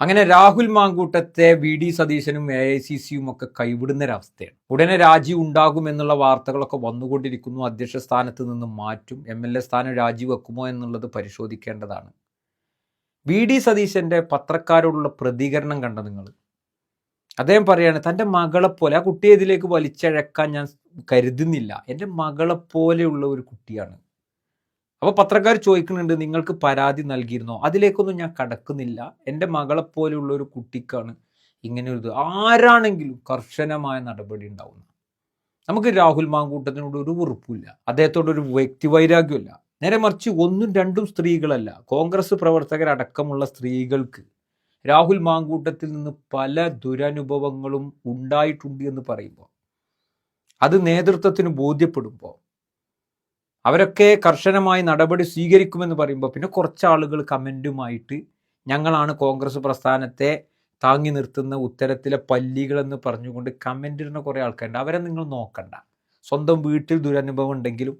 അങ്ങനെ രാഹുൽ മാങ്കൂട്ടത്തെ V D സതീശനും എ ഐ സി സിയും ഒക്കെ കൈവിടുന്ന ഒരവസ്ഥയാണ്. ഉടനെ രാജി ഉണ്ടാകുമെന്നുള്ള വാർത്തകളൊക്കെ വന്നുകൊണ്ടിരിക്കുന്നു. അധ്യക്ഷ സ്ഥാനത്ത് നിന്ന് മാറ്റും. എം എൽ എ സ്ഥാനം രാജിവെക്കുമോ എന്നുള്ളത് പരിശോധിക്കേണ്ടതാണ്. വി ഡി സതീശന്റെ പത്രക്കാരോടുള്ള പ്രതികരണം കണ്ട നിങ്ങൾ? അദ്ദേഹം പറയാണ് തന്റെ മകളെപ്പോലെ ആ കുട്ടിയെ ഇതിലേക്ക് വലിച്ചഴക്കാൻ ഞാൻ കരുതുന്നില്ല. എന്റെ മകളെപ്പോലെയുള്ള ഒരു കുട്ടിയാണ്. അപ്പോൾ പത്രക്കാർ ചോദിക്കുന്നുണ്ട് നിങ്ങൾക്ക് പരാതി നൽകിയിരുന്നോ? അതിലേക്കൊന്നും ഞാൻ കടക്കുന്നില്ല. എന്റെ മകളെപ്പോലെയുള്ള ഒരു കുട്ടിക്കാണ് ഇങ്ങനെ ഒരു ആരാണെങ്കിലും കർശനമായ നടപടി ഉണ്ടാവുന്നത് നമുക്ക് രാഹുൽ മാങ്കൂട്ടത്തിനോട് ഒരു വെറുപ്പില്ല അദ്ദേഹത്തോട് ഒരു വ്യക്തിവൈരാഗ്യമില്ല നേരെ മറിച്ച് ഒന്നും രണ്ടും സ്ത്രീകളല്ല. കോൺഗ്രസ് പ്രവർത്തകരടക്കമുള്ള സ്ത്രീകൾക്ക് രാഹുൽ മാങ്കൂട്ടത്തിൽ നിന്ന് പല ദുരനുഭവങ്ങളും ഉണ്ടായിട്ടുണ്ട് എന്ന് പറയുമ്പോൾ അത് നേതൃത്വത്തിന് ബോധ്യപ്പെടുമ്പോൾ അവരൊക്കെ കർശനമായി നടപടി സ്വീകരിക്കുമെന്ന് പറയുമ്പോൾ പിന്നെ കുറച്ച് ആളുകൾ കമന്റുമായിട്ട് ഞങ്ങളാണ് കോൺഗ്രസ് പ്രസ്ഥാനത്തെ താങ്ങി നിർത്തുന്ന ഉത്തരത്തിലെ പല്ലികളെന്ന് പറഞ്ഞുകൊണ്ട് കമന്റ് ഇടുന്ന കുറേ ആൾക്കാരുണ്ട്. അവരെ നിങ്ങൾ നോക്കണ്ട. സ്വന്തം വീട്ടിൽ ദുരനുഭവം ഉണ്ടെങ്കിലും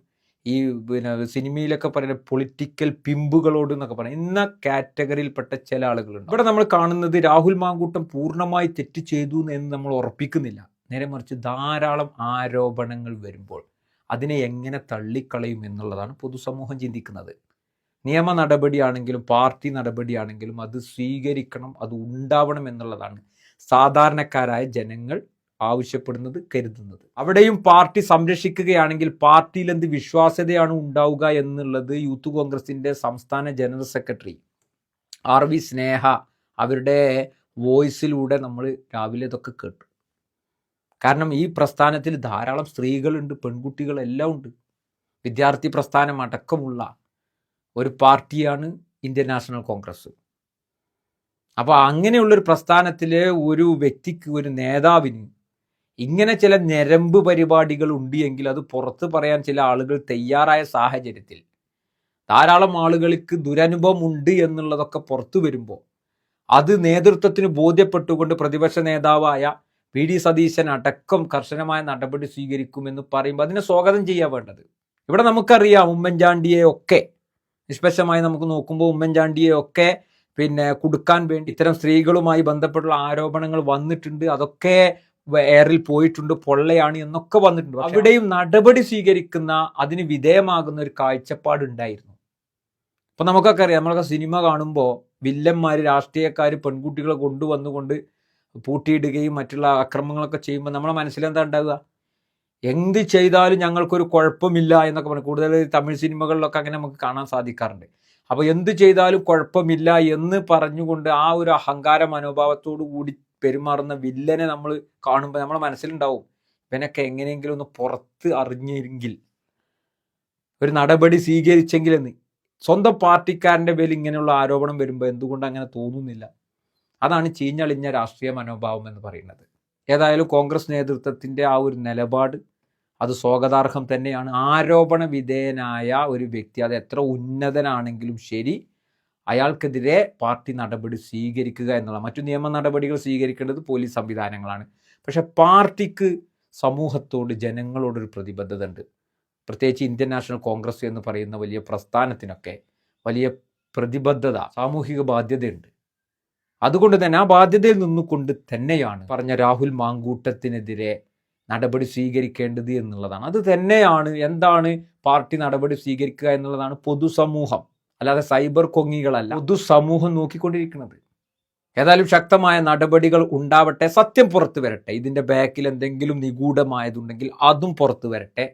ഈ പിന്നെ സിനിമയിലൊക്കെ പറയുന്ന പൊളിറ്റിക്കൽ പിമ്പുകളോട് എന്നൊക്കെ പറയും. ഇന്ന കാറ്റഗറിയിൽപ്പെട്ട ചില ആളുകളുണ്ട്. ഇവിടെ നമ്മൾ കാണുന്നത് രാഹുൽ മാങ്കൂട്ടം പൂർണമായി തെറ്റ് ചെയ്തു എന്ന് നമ്മൾ ഉറപ്പിക്കുന്നില്ല. നേരെ മറിച്ച് ധാരാളം ആരോപണങ്ങൾ വരുമ്പോൾ അതിനെ എങ്ങനെ തള്ളിക്കളയും എന്നുള്ളതാണ് പൊതുസമൂഹം ചിന്തിക്കുന്നത്. നിയമ നടപടിയാണെങ്കിലും പാർട്ടി നടപടിയാണെങ്കിലും അത് സ്വീകരിക്കണം അത് ഉണ്ടാവണം എന്നുള്ളതാണ് സാധാരണക്കാരായ ജനങ്ങൾ ആവശ്യപ്പെടുന്നത് കരുതുന്നത്. അവിടെയും പാർട്ടി സംരക്ഷിക്കുകയാണെങ്കിൽ പാർട്ടിയിൽ എന്ത് വിശ്വാസ്യതയാണ് ഉണ്ടാവുക എന്നുള്ളത് യൂത്ത് കോൺഗ്രസിന്റെ സംസ്ഥാന general secretary R V Sneha അവരുടെ വോയിസിലൂടെ നമ്മൾ രാവിലെ ഇതൊക്കെ കേട്ടു. കാരണം ഈ പ്രസ്ഥാനത്തിൽ ധാരാളം സ്ത്രീകളുണ്ട് പെൺകുട്ടികളെല്ലാം ഉണ്ട്. വിദ്യാർത്ഥി പ്രസ്ഥാനം അടക്കമുള്ള ഒരു പാർട്ടിയാണ് ഇന്ത്യൻ നാഷണൽ കോൺഗ്രസ്. അപ്പോൾ അങ്ങനെയുള്ളൊരു പ്രസ്ഥാനത്തിലെ ഒരു വ്യക്തിക്ക് ഒരു നേതാവിന് ഇങ്ങനെ ചില ഞരമ്പ് പരിപാടികൾ ഉണ്ട് എങ്കിൽ അത് പുറത്ത് പറയാൻ ചില ആളുകൾ തയ്യാറായ സാഹചര്യത്തിൽ ധാരാളം ആളുകൾക്ക് ദുരനുഭവം ഉണ്ട് എന്നുള്ളതൊക്കെ പുറത്തു വരുമ്പോൾ അത് നേതൃത്വത്തിന് ബോധ്യപ്പെട്ടുകൊണ്ട് പ്രതിപക്ഷ നേതാവായ വി ഡി. സതീശൻ അടക്കം കർശനമായ നടപടി സ്വീകരിക്കുമെന്ന് പറയുമ്പോൾ അതിനെ സ്വാഗതം ചെയ്യാൻ വേണ്ടത്. ഇവിടെ നമുക്കറിയാം ഉമ്മൻചാണ്ടിയെ ഒക്കെ നിഷ്പക്ഷമായി നമുക്ക് നോക്കുമ്പോൾ ഉമ്മൻചാണ്ടിയെ ഒക്കെ പിന്നെ കൊടുക്കാൻ വേണ്ടി ഇത്തരം സ്ത്രീകളുമായി ബന്ധപ്പെട്ടുള്ള ആരോപണങ്ങൾ വന്നിട്ടുണ്ട്. അതൊക്കെ എയറിൽ പോയിട്ടുണ്ട് പൊള്ളയാണ് എന്നൊക്കെ വന്നിട്ടുണ്ട്. അവിടെയും നടപടി സ്വീകരിക്കുന്ന അതിന് വിധേയമാകുന്ന ഒരു കാഴ്ചപ്പാട് ഉണ്ടായിരുന്നു. അപ്പൊ നമുക്കൊക്കെ അറിയാം നമ്മളൊക്കെ സിനിമ കാണുമ്പോൾ വില്ലന്മാർ രാഷ്ട്രീയക്കാർ പെൺകുട്ടികളെ കൊണ്ടുവന്നുകൊണ്ട് പൂട്ടിയിടുകയും മറ്റുള്ള അക്രമങ്ങളൊക്കെ ചെയ്യുമ്പോൾ നമ്മളെ മനസ്സിലെന്താ ഉണ്ടാവുക? എന്ത് ചെയ്താലും ഞങ്ങൾക്കൊരു കുഴപ്പമില്ല എന്നൊക്കെ പറഞ്ഞു കൂടുതൽ തമിഴ് സിനിമകളിലൊക്കെ അങ്ങനെ നമുക്ക് കാണാൻ സാധിക്കാറുണ്ട്. അപ്പോൾ എന്ത് ചെയ്താലും കുഴപ്പമില്ല എന്ന് പറഞ്ഞുകൊണ്ട് ആ ഒരു അഹങ്കാര മനോഭാവത്തോടു കൂടി പെരുമാറുന്ന വില്ലനെ നമ്മൾ കാണുമ്പോൾ നമ്മളെ മനസ്സിലുണ്ടാവും. ഇവനൊക്കെ എങ്ങനെയെങ്കിലും ഒന്ന് പുറത്ത് അറിഞ്ഞെങ്കിൽ ഒരു നടപടി സ്വീകരിച്ചെങ്കിലെന്ന് സ്വന്തം പാർട്ടിക്കാരന്റെ പേരിൽ ഇങ്ങനെയുള്ള ആരോപണം വരുമ്പോൾ എന്തുകൊണ്ട് അങ്ങനെ തോന്നുന്നില്ല? അതാണ് ചീഞ്ഞളിഞ്ഞ രാഷ്ട്രീയ മനോഭാവം എന്ന് പറയുന്നത്. ഏതായാലും കോൺഗ്രസ് നേതൃത്വത്തിന്റെ ആ ഒരു നിലപാട് അത് സ്വാഗതാർഹം തന്നെയാണ്. ആരോപണ വിധേയനായ ഒരു വ്യക്തി അത് എത്ര ഉന്നതനാണെങ്കിലും ശരി അയാൾക്കെതിരെ പാർട്ടി നടപടി സ്വീകരിക്കുക എന്നുള്ള മറ്റു നിയമ നടപടികൾ സ്വീകരിക്കേണ്ടത് പോലീസ് സംവിധാനങ്ങളാണ്. പക്ഷേ പാർട്ടിക്ക് സമൂഹത്തോട് ജനങ്ങളോടൊരു പ്രതിബദ്ധത ഉണ്ട് പ്രത്യേകിച്ച് ഇന്ത്യൻ നാഷണൽ കോൺഗ്രസ് എന്ന് പറയുന്ന വലിയ പ്രസ്ഥാനത്തിനൊക്കെ വലിയ പ്രതിബദ്ധത സാമൂഹിക ബാധ്യതയുണ്ട്. അതുകൊണ്ട് തന്നെ ആ ബാധ്യതയിൽ നിന്നുകൊണ്ട് തന്നെയാണ് പറഞ്ഞ രാഹുൽ മാങ്കൂട്ടത്തിനെതിരെ നടപടി സ്വീകരിക്കേണ്ടത് എന്നുള്ളതാണ്. അത് തന്നെയാണ് എന്താണ് പാർട്ടി നടപടി സ്വീകരിക്കുക എന്നുള്ളതാണ് പൊതുസമൂഹം. അല്ലാതെ സൈബർ കൊങ്ങികളല്ല പൊതുസമൂഹം നോക്കിക്കൊണ്ടിരിക്കുന്നത്. ഏതായാലും ശക്തമായ നടപടികൾ ഉണ്ടാവട്ടെ സത്യം പുറത്തു വരട്ടെ. ഇതിന്റെ ബാക്കിൽ എന്തെങ്കിലും നിഗൂഢമായതുണ്ടെങ്കിൽ അതും പുറത്തു വരട്ടെ.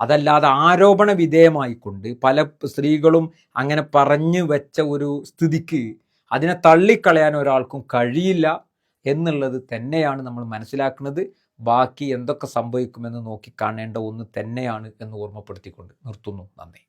അതല്ലാതെ ആരോപണ വിധേയമായിക്കൊണ്ട് പല സ്ത്രീകളും അങ്ങനെ പറഞ്ഞു വെച്ച ഒരു സ്ഥിതിക്ക് അതിനെ തള്ളിക്കളയാൻ ഒരാൾക്കും കഴിയില്ല എന്നുള്ളത് തന്നെയാണ് നമ്മൾ മനസ്സിലാക്കുന്നത്. ബാക്കി എന്തൊക്കെ സംഭവിക്കുമെന്ന് നോക്കി കാണേണ്ട ഒന്ന് തന്നെയാണ് എന്ന് ഓർമ്മപ്പെടുത്തിക്കൊണ്ട് നിർത്തുന്നു. നന്ദി.